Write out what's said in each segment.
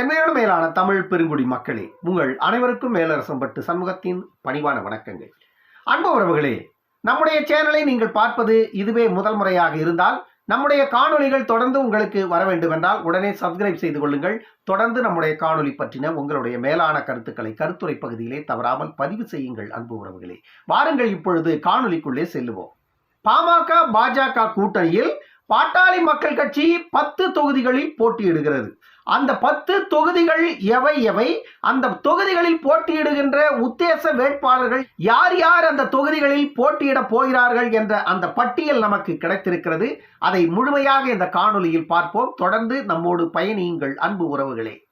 என்னையோட மேலான தமிழ் பெருங்குடி மக்களே உங்கள் அனைவருக்கும் மேலரசம் பட்டு சமூகத்தின் பணிவான வணக்கங்கள். அன்பு உறவுகளே நம்முடைய சேனலை நீங்கள் பார்ப்பது இதுவே முதல் முறையாக இருந்தால் நம்முடைய காணொளிகள் தொடர்ந்து உங்களுக்கு வர வேண்டுமென்றால் உடனே சப்ஸ்கிரைப் செய்து கொள்ளுங்கள். தொடர்ந்து நம்முடைய காணொளி பற்றின உங்களுடைய மேலான கருத்துக்களை கருத்துரை பகுதியிலே தவறாமல் பதிவு செய்யுங்கள் அன்பு உறவுகளே. வாருங்கள் இப்பொழுது காணொலிக்குள்ளே செல்லுவோம். பாமக பாஜக கூட்டணியில் பாட்டாளி மக்கள் கட்சி பத்து தொகுதிகளில் போட்டியிடுகிறது. அந்த பத்து தொகுதிகள் எவை எவை? அந்த தொகுதிகளில் போட்டியிடுகின்ற உத்தேச வேட்பாளர்கள் யார் யார் அந்த தொகுதிகளில் போட்டியிட போகிறார்கள் என்ற அந்த பட்டியல் நமக்கு கிடைத்திருக்கிறது. அதை முழுமையாக இந்த காணொலியில் பார்ப்போம். தொடர்ந்து நம்மோடு பயணியுங்கள் அன்பு உறவுகளே.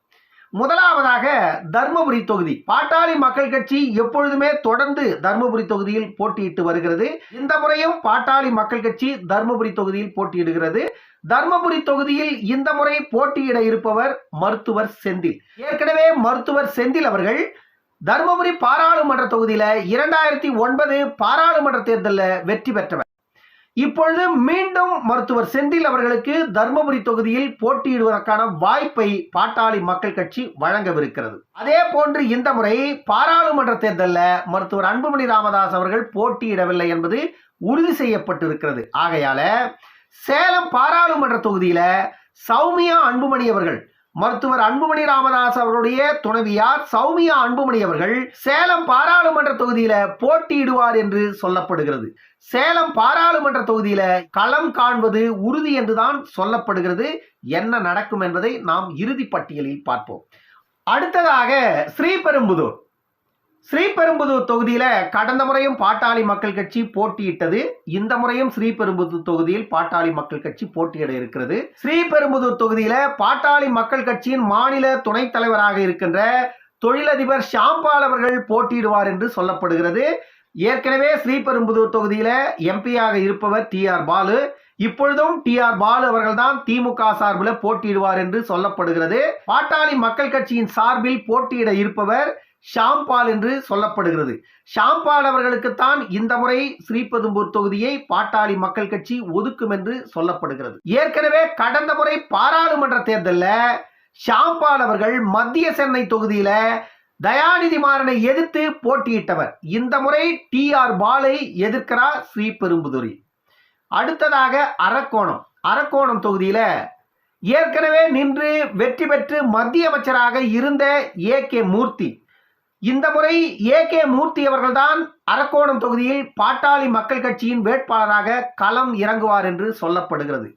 முதலாவதாக தர்மபுரி தொகுதி. பாட்டாளி மக்கள் கட்சி எப்பொழுதுமே தொடர்ந்து தர்மபுரி தொகுதியில் போட்டியிட்டு வருகிறது. இந்த முறையும் பாட்டாளி மக்கள் கட்சி தர்மபுரி தொகுதியில் போட்டியிடுகிறது. தர்மபுரி தொகுதியில் இந்த முறை போட்டியிட இருப்பவர் மருத்துவர் செந்தில். ஏற்கனவே மருத்துவர் செந்தில் அவர்கள் தர்மபுரி பாராளுமன்ற தொகுதியில இரண்டாயிரத்தி ஒன்பது பாராளுமன்ற தேர்தலில் வெற்றி பெற்றவர். இப்பொழுது மீண்டும் மருத்துவர் செந்தில் அவர்களுக்கு தர்மபுரி தொகுதியில் போட்டியிடுவதற்கான வாய்ப்பை பாட்டாளி மக்கள் கட்சி வழங்கவிருக்கிறது. அதே போன்று இந்த முறை பாராளுமன்ற தேர்தலில் மருத்துவர் அன்புமணி ராமதாஸ் அவர்கள் போட்டியிடவில்லை என்பது உறுதி செய்யப்பட்டிருக்கிறது. ஆகையால சேலம் பாராளுமன்ற தொகுதியில சௌமியா அன்புமணி அவர்கள் மருத்துவர் அன்புமணி ராமதாஸ் அவருடைய துணைவியார் சௌமியா அன்புமணி அவர்கள் சேலம் பாராளுமன்ற தொகுதியில போட்டியிடுவார் என்று சொல்லப்படுகிறது. சேலம் பாராளுமன்ற தொகுதியில களம் காண்பது உறுதி என்றுதான் சொல்லப்படுகிறது. என்ன நடக்கும் என்பதை நாம் இறுதி பட்டியலில் பார்ப்போம். அடுத்ததாக ஸ்ரீபெரும்புதூர். ஸ்ரீபெரும்புதூர் தொகுதியில் கடந்த முறையும் பாட்டாளி மக்கள் கட்சி போட்டியிட்டது. இந்த முறையும் ஸ்ரீபெரும்புதூர் தொகுதியில் பாட்டாளி மக்கள் கட்சி போட்டியிட இருக்கிறது. ஸ்ரீபெரும்புதூர் தொகுதியில பாட்டாளி மக்கள் கட்சியின் மாநில துணைத் தலைவராக இருக்கின்ற தொழிலதிபர் ஷாம்பால் அவர்கள் போட்டியிடுவார் என்று சொல்லப்படுகிறது. ஏற்கனவே ஸ்ரீபெரும்புதூர் தொகுதியில எம்பியாக இருப்பவர் டி ஆர் பாலு. இப்பொழுதும் டி ஆர் பாலு அவர்கள்தான் திமுக சார்பில் போட்டியிடுவார் என்று சொல்லப்படுகிறது. பாட்டாளி மக்கள் கட்சியின் சார்பில் போட்டியிட இருப்பவர் ஷாம்பால் என்று சொல்லப்படுகிறது. ஷாம்பால் அவர்களுக்குத்தான் இந்த முறை ஸ்ரீபெரும்பூர் தொகுதியை பாட்டாளி மக்கள் கட்சி ஒதுக்கும் என்று சொல்லப்படுகிறது. ஏற்கனவே கடந்த முறை பாராளுமன்ற தேர்தலில் ஷாம்பால் அவர்கள் மத்திய சென்னை தொகுதியில தயாநிதி மாறனை எதிர்த்து போட்டியிட்டவர். இந்த முறை டி ஆர் பாலை எதிர்க்கிறார் ஸ்ரீபெரும்புதூரில் அடுத்ததாக அரக்கோணம். அரக்கோணம் தொகுதியில ஏற்கனவே நின்று வெற்றி பெற்று மத்திய அமைச்சராக இருந்த ஏ கே மூர்த்தி. இந்த முறை ஏ கே மூர்த்தி அவர்கள்தான் அரக்கோணம் தொகுதியில் பாட்டாளி மக்கள் கட்சியின் வேட்பாளராக களம் இறங்குவார் என்று சொல்லப்படுகிறது.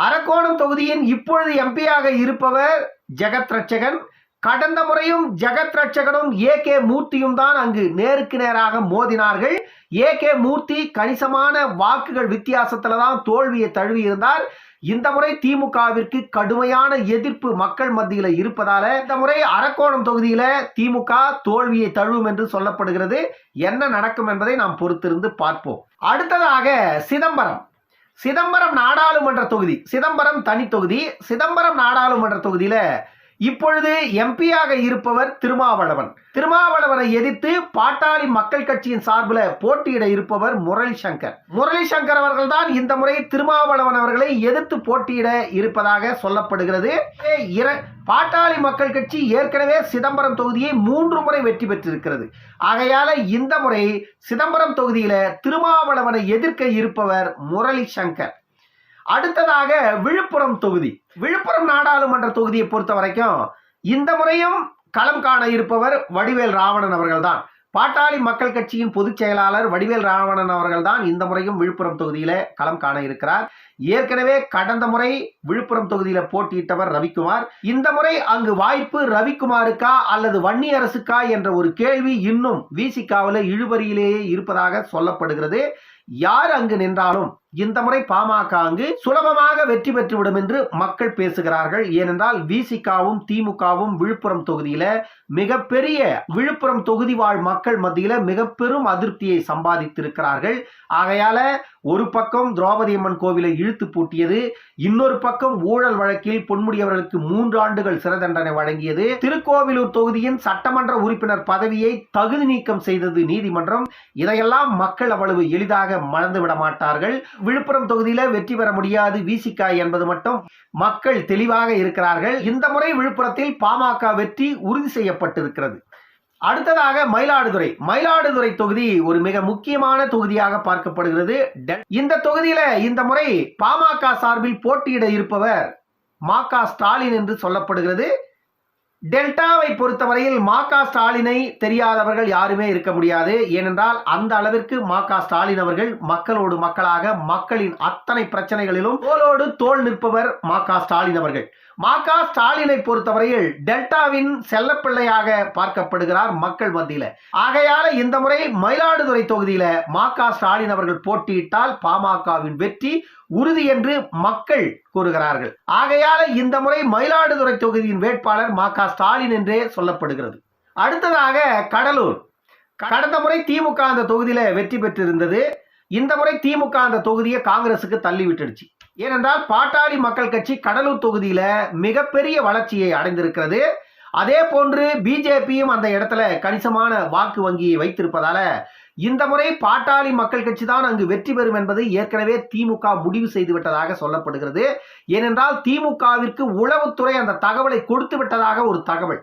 அரக்கோணம் தொகுதியின் இப்பொழுது எம்பியாக இருப்பவர் ஜெகத் ரட்சகன். கடந்த முறையும் ஜெகத் ரட்சகனும் ஏ கே மூர்த்தியும் தான் அங்கு நேருக்கு நேராக மோதினார்கள். ஏ கே மூர்த்தி கணிசமான வாக்குகள் வித்தியாசத்துல தான் தோல்வியை தழுவி இருந்தார். இந்த முறை திமுகவிற்கு கடுமையான எதிர்ப்பு மக்கள் மத்தியில் இருப்பதால இந்த முறை அரக்கோணம் தொகுதியில திமுக தோல்வியை தழுவும் என்று சொல்லப்படுகிறது. என்ன நடக்கும் என்பதை நாம் பொறுத்திருந்து பார்ப்போம். அடுத்ததாக சிதம்பரம். சிதம்பரம் நாடாளுமன்ற தொகுதி. சிதம்பரம் தனி தொகுதி. சிதம்பரம் நாடாளுமன்ற தொகுதியில இப்பொழுது எம்பியாக இருப்பவர் திருமாவளவன். திருமாவளவனை எதிர்த்து பாட்டாளி மக்கள் கட்சியின் சார்பில் போட்டியிட இருப்பவர் முரளி சங்கர் முரளி சங்கர் அவர்கள் தான் இந்த முறை திருமாவளவன் அவர்களை எதிர்த்து போட்டியிட இருப்பதாக சொல்லப்படுகிறது. இர- பாட்டாளி மக்கள் கட்சி ஏற்கனவே சிதம்பரம் தொகுதியை மூன்று முறை வெற்றி பெற்றிருக்கிறது. ஆகையால இந்த முறை சிதம்பரம் தொகுதியில திருமாவளவனை எதிர்க்க இருப்பவர் முரளி சங்கர் அடுத்ததாக விழுப்புரம் தொகுதி. விழுப்புரம் நாடாளுமன்ற தொகுதியை பொறுத்த வரைக்கும் இந்த முறையும் களம் காண இருப்பவர் வடிவேல் ராவணன் அவர்கள்தான். பாட்டாளி மக்கள் கட்சியின் பொதுச் செயலாளர் வடிவேல் ராவணன் அவர்கள்தான் இந்த முறையும் விழுப்புரம் தொகுதியில களம் காண இருக்கிறார். ஏற்கனவே கடந்த முறை விழுப்புரம் தொகுதியில போட்டியிட்டவர் ரவிக்குமார். இந்த முறை அங்கு வாய்ப்பு ரவிக்குமாருக்கா அல்லது வன்னி அரசுக்கா என்ற ஒரு கேள்வி இன்னும் விசிகாவில் இழுபறியிலேயே இருப்பதாக சொல்லப்படுகிறது. யார் அங்கு நின்றாலும் இந்த முறை பாமக அங்கு சுலபமாக வெற்றி பெற்றுவிடும் என்று மக்கள் பேசுகிறார்கள். ஏனென்றால் விசிகாவும் திமுகவும் விழுப்புரம் தொகுதியில மிகப்பெரிய விழுப்புரம் தொகுதி வாழ் மக்கள் மத்தியில மிக பெரும் அதிருப்தியை சம்பாதித்திருக்கிறார்கள். ஆகையால ஒரு பக்கம் திரௌபதி அம்மன் கோவிலை இழுத்து பூட்டியது இன்னொரு பக்கம் ஊழல் வழக்கில் பொன்முடியவர்களுக்கு மூன்று ஆண்டுகள் சிறை தண்டனை வழங்கியது திருக்கோவிலூர் தொகுதியின் சட்டமன்ற உறுப்பினர் பதவியை தகுதி நீக்கம் செய்தது நீதிமன்றம். இதையெல்லாம் மக்கள் அவ்வளவு எளிதாக மறந்துவிட மாட்டார்கள். விழுப்புரம் தொகுதியில வெற்றி பெற முடியாது. விசிகா என்பது மட்டும் மக்கள் தெளிவாக இருக்கிறார்கள். இந்த முறை விழுப்புரத்தில் பாமக வெற்றி உறுதி செய்யப்பட்டிருக்கிறது. அடுத்ததாக மயிலாடுதுறை. மயிலாடுதுறை தொகுதி ஒரு மிக முக்கியமான தொகுதியாக பார்க்கப்படுகிறது. இந்த தொகுதியில இந்த முறை பாமக சார்பில் போட்டியிட இருப்பவர் மா ஸ்டாலின் என்று சொல்லப்படுகிறது. டெல்டாவை பொறுத்தவரையில் மா க ஸ்டாலினை தெரியாதவர்கள் யாருமே இருக்க முடியாது. ஏனென்றால் அந்த அளவிற்கு மா க ஸ்டாலின் அவர்கள் மக்களோடு மக்களாக மக்களின் அத்தனை பிரச்சனைகளிலும் தோளோடு தோள் நிற்பவர் மா க ஸ்டாலின் அவர்கள். மா ஸ்டாலினை பொறுத்தவரையில் டெல்டாவின் செல்லப்பிள்ளையாக பார்க்கப்படுகிறார் மக்கள் மத்தியில. ஆகையால இந்த முறை மயிலாடுதுறை தொகுதியில மா ஸ்டாலின் அவர்கள் போட்டியிட்டால் பாமகவின் வெற்றி உறுதி என்று மக்கள் கூறுகிறார்கள். ஆகையால இந்த முறை மயிலாடுதுறை தொகுதியின் வேட்பாளர் மா க ஸ்டாலின் என்றே சொல்லப்படுகிறது. அடுத்ததாக கடலூர். கடந்த முறை திமுக அந்த தொகுதியில வெற்றி பெற்றிருந்தது. இந்த முறை திமுக அந்த தொகுதியை காங்கிரசுக்கு தள்ளி விட்டுடுச்சு. ஏனென்றால் பாட்டாளி மக்கள் கட்சி கடலூர் தொகுதியில் மிகப்பெரிய வளர்ச்சியை அடைந்திருக்கிறது. அதே போன்று பிஜேபியும் அந்த இடத்துல கணிசமான வாக்கு வங்கியை வைத்திருப்பதால இந்த முறை பாட்டாளி மக்கள் கட்சி தான் அங்கு வெற்றி பெறும் என்பது ஏற்கனவே திமுக முடிவு செய்து விட்டதாக சொல்லப்படுகிறது. ஏனென்றால் திமுகவிற்கு உளவுத்துறை அந்த தகவலை கொடுத்து விட்டதாக ஒரு தகவல்.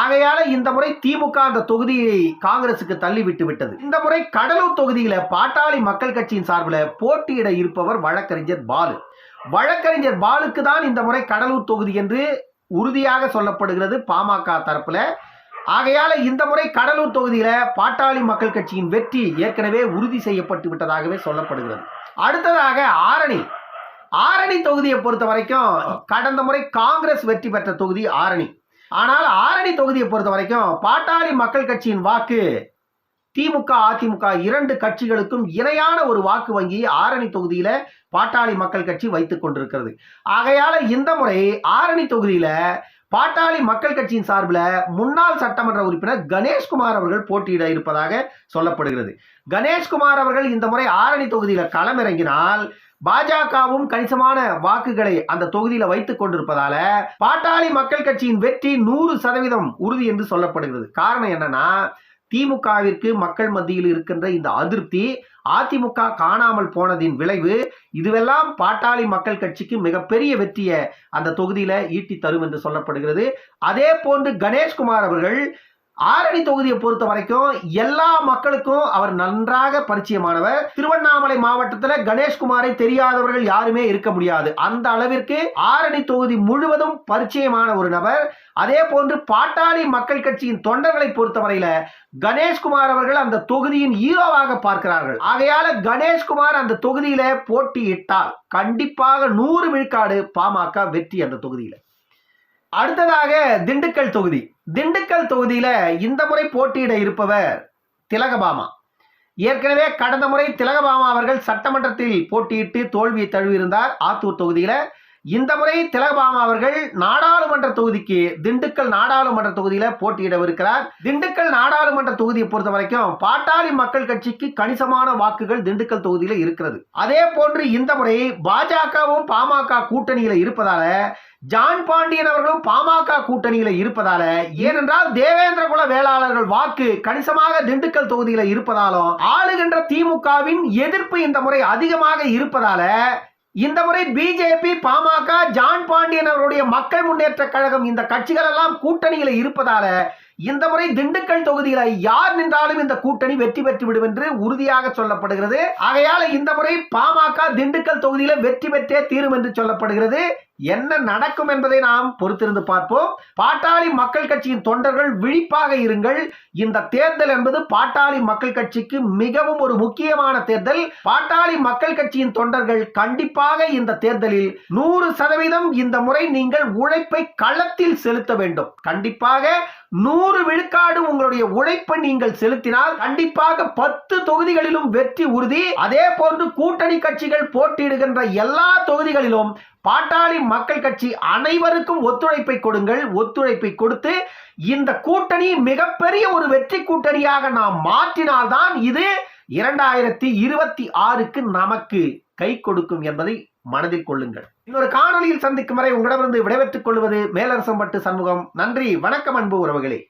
ஆகையால இந்த முறை திமுக அந்த தொகுதியை காங்கிரசுக்கு தள்ளி விட்டு விட்டது. இந்த முறை கடலூர் தொகுதியில பாட்டாளி மக்கள் கட்சியின் சார்பில் போட்டியிட இருப்பவர் வழக்கறிஞர் பாலு. வழக்கறிஞர் பாலுக்கு தான் இந்த முறை கடலூர் தொகுதி என்று உறுதியாக சொல்லப்படுகிறது பாமக தரப்புல. ஆகையால இந்த முறை கடலூர் தொகுதியில பாட்டாளி மக்கள் கட்சியின் வெற்றி ஏற்கனவே உறுதி செய்யப்பட்டு விட்டதாகவே சொல்லப்படுகிறது. அடுத்ததாக ஆரணி. ஆரணி தொகுதியை பொறுத்த வரைக்கும் கடந்த முறை காங்கிரஸ் வெற்றி பெற்ற தொகுதி ஆரணி. ஆனால் ஆரணி தொகுதியை பொறுத்த வரைக்கும் பாட்டாளி மக்கள் கட்சியின் வாக்கு திமுக அதிமுக இரண்டு கட்சிகளுக்கும் இணையான ஒரு வாக்கு வங்கி ஆரணி தொகுதியில பாட்டாளி மக்கள் கட்சி வைத்துக் கொண்டிருக்கிறது. ஆகையால இந்த முறை ஆரணி தொகுதியில பாட்டாளி மக்கள் கட்சியின் சார்பில் முன்னாள் சட்டமன்ற உறுப்பினர் கணேஷ்குமார் அவர்கள் போட்டியிட இருப்பதாக சொல்லப்படுகிறது. கணேஷ்குமார் அவர்கள் இந்த முறை ஆரணி தொகுதியில களமிறங்கினால் பாஜகவும் கணிசமான வாக்குகளை அந்த தொகுதியில வைத்துக் கொண்டிருப்பதால பாட்டாளி மக்கள் கட்சியின் வெற்றி நூறு சதவீதம் உறுதி என்று சொல்லப்படுகிறது. காரணம் என்னன்னா திமுகவிற்கு மக்கள் மத்தியில் இருக்கின்ற இந்த அதிருப்தி அதிமுக காணாமல் போனதின் விளைவு இதுவெல்லாம் பாட்டாளி மக்கள் கட்சிக்கு மிகப்பெரிய வெற்றியை அந்த தொகுதியில ஈட்டி தரும் என்று சொல்லப்படுகிறது. அதே போன்று கணேஷ்குமார் அவர்கள் ஆரணி தொகுதியை பொறுத்த வரைக்கும் எல்லா மக்களுக்கும் அவர் நன்றாக பரிச்சயமானவர். திருவண்ணாமலை மாவட்டத்தில் கணேஷ்குமாரை தெரியாதவர்கள் யாருமே இருக்க முடியாது. அந்த அளவிற்கு ஆரணி தொகுதி முழுவதும் பரிச்சயமான ஒரு நபர். அதே போன்று பாட்டாளி மக்கள் கட்சியின் தொண்டர்களை பொறுத்தவரையில கணேஷ்குமார் அவர்கள் அந்த தொகுதியின் ஹீரோவாக பார்க்கிறார்கள். ஆகையால கணேஷ்குமார் அந்த தொகுதியில போட்டியிட்டால் கண்டிப்பாக நூறு விழுக்காடு பாமக வெற்றி அந்த தொகுதியில. அடுத்ததாக திண்டுக்கல் தொகுதி. திண்டுக்கல் தொகுதியில இந்த முறை போட்டியிட இருப்பவர் திலகபாமா ஏற்கனவே கடந்த முறை திலகபாமா அவர்கள் சட்டமன்றத்தில் போட்டியிட்டு தோல்வியை தழுவியிருந்தார். ஆத்தூர் தொகுதியில் இந்த முறை திலகபாமா அவர்கள் நாடாளுமன்ற தொகுதிக்கு திண்டுக்கல் நாடாளுமன்ற தொகுதியில போட்டியிடவிருக்கிறார். திண்டுக்கல் நாடாளுமன்ற தொகுதியை பொறுத்த வரைக்கும் பாட்டாளி மக்கள் கட்சிக்கு கணிசமான வாக்குகள் திண்டுக்கல் தொகுதியில இருக்கிறது. அதே போன்று இந்த முறை பாஜகவும் பாமக கூட்டணியில இருப்பதால ஜான் பாண்டியன் அவர்களும் பாமக கூட்டணியில இருப்பதால ஏனென்றால் தேவேந்திர குல வேளாளர்கள் வாக்கு கணிசமாக திண்டுக்கல் தொகுதியில இருப்பதாலும் ஆளுகின்ற திமுகவின் எதிர்ப்பு இந்த முறை அதிகமாக இருப்பதால இந்த முறை பிஜேபி பாமக ஜான் பாண்டியன் அவருடைய மக்கள் முன்னேற்ற கழகம் இந்த கட்சிகள் எல்லாம் கூட்டணியில இருப்பதால இந்த முறை திண்டுக்கல் தொகுதியில யார் நின்றாலும் இந்த கூட்டணி வெற்றி பெற்று விடும் என்று உறுதியாக சொல்லப்படுகிறது. ஆகையால இந்த முறை பாமக திண்டுக்கல் தொகுதியில வெற்றி பெற்றே தீரும் என்று சொல்லப்படுகிறது. என்ன நடக்கும் என்பதை நாம் பொறுத்திருந்து பார்ப்போம். பாட்டாளி மக்கள் கட்சியின் தொண்டர்கள் விழிப்பாக இருங்கள். இந்த தேர்தல் என்பது பாட்டாளி மக்கள் கட்சிக்கு மிகவும் ஒரு முக்கியமான தேர்தல். பாட்டாளி மக்கள் கட்சியின் தொண்டர்கள் கண்டிப்பாக இந்த தேர்தலில் நூறு சதவீதம் இந்த முறை நீங்கள் உழைப்பை களத்தில் செலுத்த வேண்டும். கண்டிப்பாக நூறு விழுக்காடு உங்களுடைய உழைப்பை நீங்கள் செலுத்தினால் கண்டிப்பாக பத்து தொகுதிகளிலும் வெற்றி உறுதி. அதே போன்று கூட்டணி கட்சிகள் போட்டியிடுகின்ற எல்லா தொகுதிகளிலும் பாட்டாளி மக்கள் கட்சி அனைவருக்கும் ஒத்துழைப்பை கொடுங்கள் ஒத்துழைப்பை கொடுத்து இந்த கூட்டணி மிகப்பெரிய ஒரு வெற்றி கூட்டணியாக நாம் மாற்றினால்தான் இது இரண்டாயிரத்தி இருபத்தி ஆறுக்கு நமக்கு கை கொடுக்கும் என்பதை மனதில் கொள்ளுங்கள். இன்னொரு காணொலியில் சந்திக்கும் வரை உங்களிடமிருந்து விடைபெற்றுக் கொள்வது மேலரசம்பட்டு சண்முகம். நன்றி வணக்கம் அன்பு உறவுகளே.